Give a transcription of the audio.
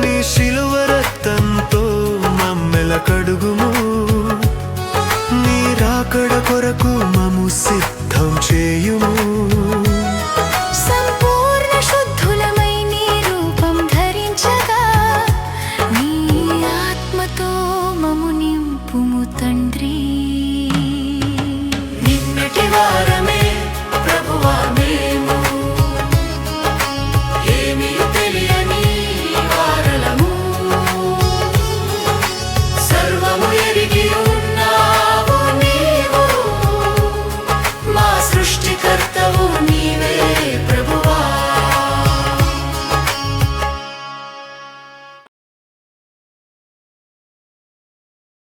నీ శిలువ రక్తంతో మమ్మెల కడుగుము. నీ రాకడ కొరకు మము సిద్ధం చేయుము. తండ్రి. నిన్నటి వారం